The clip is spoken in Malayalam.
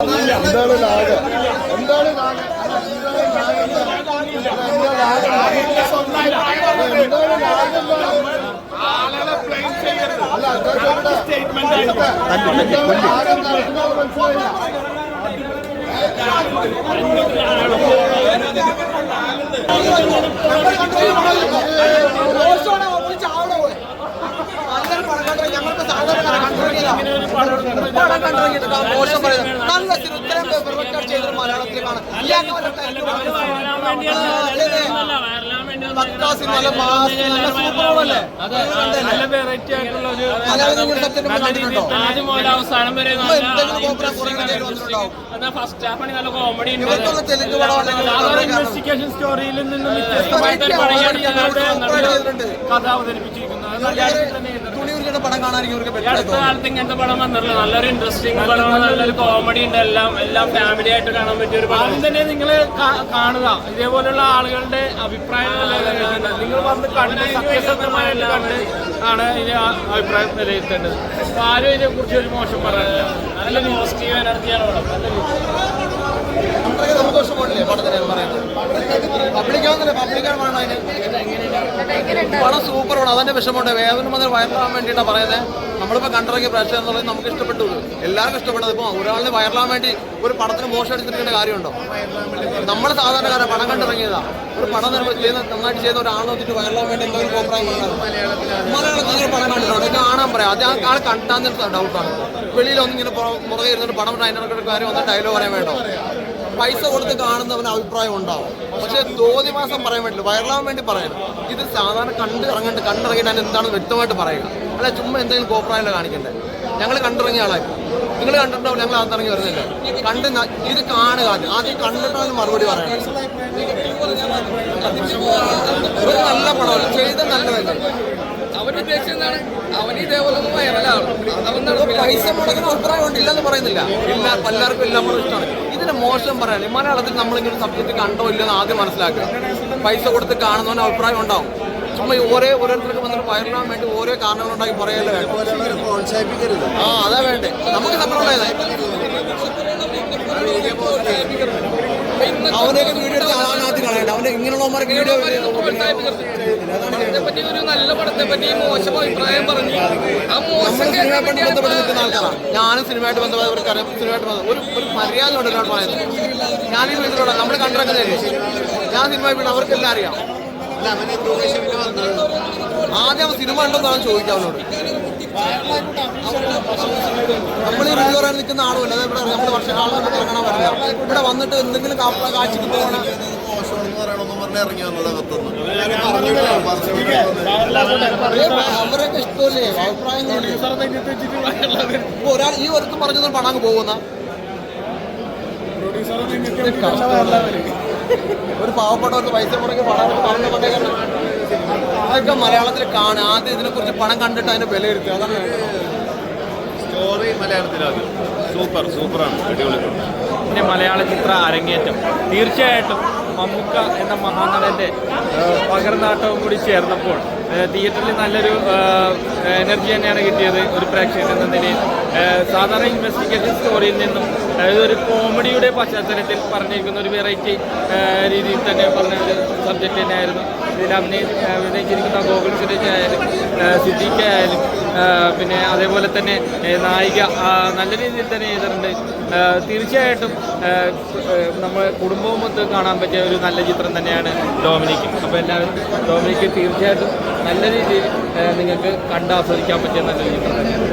എന്താണ് ലാഗ് എന്താണ് ലാഗ് എന്താ ഇപ്പൊ കണ്ടിറങ്ങിയിട്ട് മോശം പറയുന്നത് നല്ല ഇവർക്കൊന്ന് തെലുങ്ക് പടം അല്ലെങ്കിൽ സാധാരണ ഇൻവെസ്റ്റിഗേഷൻ സ്റ്റോറിയിൽ നിന്നും. കഥ അവതരിപ്പിച്ചിരിക്കുന്നത് അടുത്ത കാലത്ത് ഇങ്ങനത്തെ പടം വന്നിട്ടില്ല. നല്ലൊരു ഇൻട്രസ്റ്റിംഗ് പടമാണ് നല്ലൊരു കോമഡി ഉണ്ട്. എല്ലാം എല്ലാം ഫാമിലി ആയിട്ട് കാണാൻ പറ്റിയ ഒരു പടം. തന്നെ നിങ്ങൾ കാണുക. ഇതേപോലുള്ള ആളുകളുടെ അഭിപ്രായം നിങ്ങൾ വന്ന് കണ്ട് സത്യസന്ധമായിട്ട് കണ്ട് ആണ് ഇതിന് അഭിപ്രായം വിലയിരുത്തേണ്ടത് അപ്പൊ ആരും ഇതിനെ കുറിച്ച് ഒരു മോശം പറയാനില്ല നല്ല പോസിറ്റീവ് എനർജിയാണ് പടം. നല്ല പബ്ലിക്കാവുന്നില്ല പബ്ലിക്കാണ് വേണം അതിന്. സൂപ്പർ പടം അതിന്റെ വിഷമമുണ്ട്. വേദന മുതൽ വയറിലാവാൻ വേണ്ടിയിട്ടാണ് പറയുന്നത് നമ്മളിപ്പോൾ കണ്ടിറങ്ങിയ പ്രേക്ഷകർ എന്നുള്ളത് നമുക്ക് ഇഷ്ടപ്പെട്ടു. എല്ലാവർക്കും ഇഷ്ടപ്പെട്ടത്. ഇപ്പോൾ ഒരാളിന് വയറിലാൻ വേണ്ടി ഒരു പടത്തിന് മോശം എടുത്തിരിക്കേണ്ട കാര്യമുണ്ടോ? നമ്മൾ സാധാരണക്കാരെ. പടം കണ്ടിറങ്ങിയതാ. ഒരു പടം നന്നായിട്ട് ചെയ്ത ഒരാൾ നോക്കിയിട്ട് വയറിലാൻ വേണ്ടി കോപ്രായം മലയാളത്തിൽ പണം കണ്ടിട്ടുണ്ട്. കാണാൻ പറയാം. അത് ആ ആൾ കണ്ടാന്ന് ഡൗട്ടാണ് വെളിയിലൊന്നും ഇങ്ങനെ പുറകെ ഇരുന്നിട്ട് പടം അതിനൊക്കെ കാര്യം ഒന്ന് ഡയലോഗ് പറയാൻ വേണ്ടോ? പൈസ കൊടുത്ത് കാണുന്നവന് അഭിപ്രായം ഉണ്ടാവും. പക്ഷേ തോന്നി മാസം പറയാൻ പറ്റില്ല. വയറിലാവാൻ വേണ്ടി പറയണം ഇത് സാധാരണ കണ്ട് ഇറങ്ങേണ്ട കണ്ടിറങ്ങിയിട്ട് അതിന് എന്താണെന്ന് വ്യക്തമായിട്ട് പറയുക. അല്ല ചുമ്മാ എന്തെങ്കിലും കോപ്രായല്ല കാണിക്കണ്ടേ? ഞങ്ങൾ കണ്ടിറങ്ങിയ ആളായി. നിങ്ങൾ കണ്ടിട്ടുണ്ടാവും ഞങ്ങൾ അകത്ത് ഇറങ്ങി വരുന്നില്ല. കണ്ട് ഇത് കാണുക. ആദ്യം. കണ്ടിട്ടാണ് മറുപടി പറയണം ഒരു നല്ല പടമല്ല ചെയ്ത നല്ലതല്ലേ? അവനുദ്ദേശിച്ചെന്താണ് അവന് ഇതേപോലെ വൈറലാവും അവൻ പൈസ മുടക്കുന്ന അഭിപ്രായം ഉണ്ട് ഇല്ലെന്ന് പറയുന്നില്ല ഇല്ല എല്ലാവർക്കും എല്ലാം കൂടെ ഇഷ്ടമാണ് ഇതിന് മോശം പറയാനില്ല മലയാളത്തിൽ നമ്മളിങ്ങനെ സബ്ജക്റ്റ് കണ്ടോ ഇല്ലെന്ന് ആദ്യം മനസ്സിലാക്കുക പൈസ കൊടുത്ത് കാണുന്നവന് അഭിപ്രായം ഉണ്ടാവും നമ്മൾ ഓരോ ഓരോരുത്തർക്ക് വന്നിട്ട് വയറിലാൻ വേണ്ടി ഓരോ കാരണങ്ങളുണ്ടാക്കി പറയല്ലേ പ്രോത്സാഹിപ്പിക്കരുത് ആ അതാ വേണ്ടേ നമുക്ക് സപ്പോർട്ടുള്ളതേ അവനെയൊക്കെ വീഡിയോ എടുത്ത് ആദ്യം കളയണ്ട അവനെ ഇങ്ങനെയുള്ളവന്മാർക്ക് വീഡിയോ പടത്തെ പറ്റി മോശം അഭിപ്രായം പറഞ്ഞു. ആ മോശം കേൾക്കാൻ സിനിമയായിട്ട് ബന്ധപ്പെട്ട ഒരു കാര്യം ഞാനും സിനിമയായിട്ട് ഒരു ഒരു മര്യാദ ഉണ്ട് എന്നോട് പറയുന്നത്. ഞാൻ ഈ വീട്ടിലുള്ള നമ്മൾ കണ്ടിറങ്ങുന്നതല്ലേ ഞാൻ സിനിമ വീട് അവർക്കെല്ലാം അറിയാം. ആദ്യം സിനിമ ഉണ്ടോ എന്നാണ് ചോദിക്കാം അവനോട് നമ്മൾ ഈ റിവ്യൂ പറയാൻ നിൽക്കുന്ന ആളുമല്ല. അതായത് ഇവിടെ നമ്മൾ വർഷകാലം ഇറങ്ങണം വരില്ല. ഇവിടെ വന്നിട്ട് എന്തെങ്കിലും കാപ്പ കാഴ്ചക്ക് പോകണ അവരൊക്കെ ഇഷ്ടമല്ലേ? അഭിപ്രായങ്ങളില്ലേ ഇപ്പൊ ഒരാൾ ഈ ഒരുത്തും പറഞ്ഞതും പണം പോകുന്ന ഒരു പാവപ്പെട്ടവർക്ക് പൈസ മുടക്കി പണം പറഞ്ഞു കൊണ്ടേക്കണം അതൊക്കെ മലയാളത്തിൽ കാണുക. ആദ്യം ഇതിനെക്കുറിച്ച് പണം കണ്ടിട്ട് അതിനെ വിലയിരുത്തുക. അതാണ് സ്റ്റോറി മലയാളത്തിലാകും സൂപ്പർ സൂപ്പറാണ് അടിപൊളി പിന്നെ മലയാള ചിത്ര അരങ്ങേറ്റം. തീർച്ചയായിട്ടും മമ്മൂക്ക എന്ന മഹാനടന്റെ പകർന്നാട്ടവും കൂടി ചേർന്നപ്പോൾ തിയേറ്ററിൽ നല്ലൊരു എനർജി തന്നെയാണ് കിട്ടിയത് ഒരു പ്രേക്ഷകൻ എന്ന നിലയിൽ. സാധാരണ ഇൻവെസ്റ്റിഗേഷൻ സ്റ്റോറിയിൽ നിന്നും ഒരു കോമഡിയുടെ പശ്ചാത്തലത്തിൽ പറഞ്ഞിരിക്കുന്ന ഒരു വെറൈറ്റി രീതിയിൽ തന്നെ പറഞ്ഞ ഒരു സബ്ജക്റ്റ് തന്നെയായിരുന്നു. ഇതിൽ അഭിനയി അഭിനയിച്ചിരിക്കുന്ന ഗോകുൽ സുരേഷ് ആയാലും സിദ്ദീഖ് ആയാലും പിന്നെ അതേപോലെ തന്നെ നായിക നല്ല രീതിയിൽ തന്നെ ചെയ്തിട്ടുണ്ട്. തീർച്ചയായിട്ടും നമ്മൾ കുടുംബവുമൊത്ത് കാണാൻ പറ്റിയ ഒരു നല്ല ചിത്രം തന്നെയാണ് ഡോമിനിക്ക്. അപ്പോൾ എല്ലാവരും ഡോമിനിക്ക് തീർച്ചയായിട്ടും നല്ല രീതിയിൽ നിങ്ങൾക്ക് കണ്ടാസ്വദിക്കാൻ പറ്റിയ നല്ലൊരു ചിത്രം തന്നെയാണ്.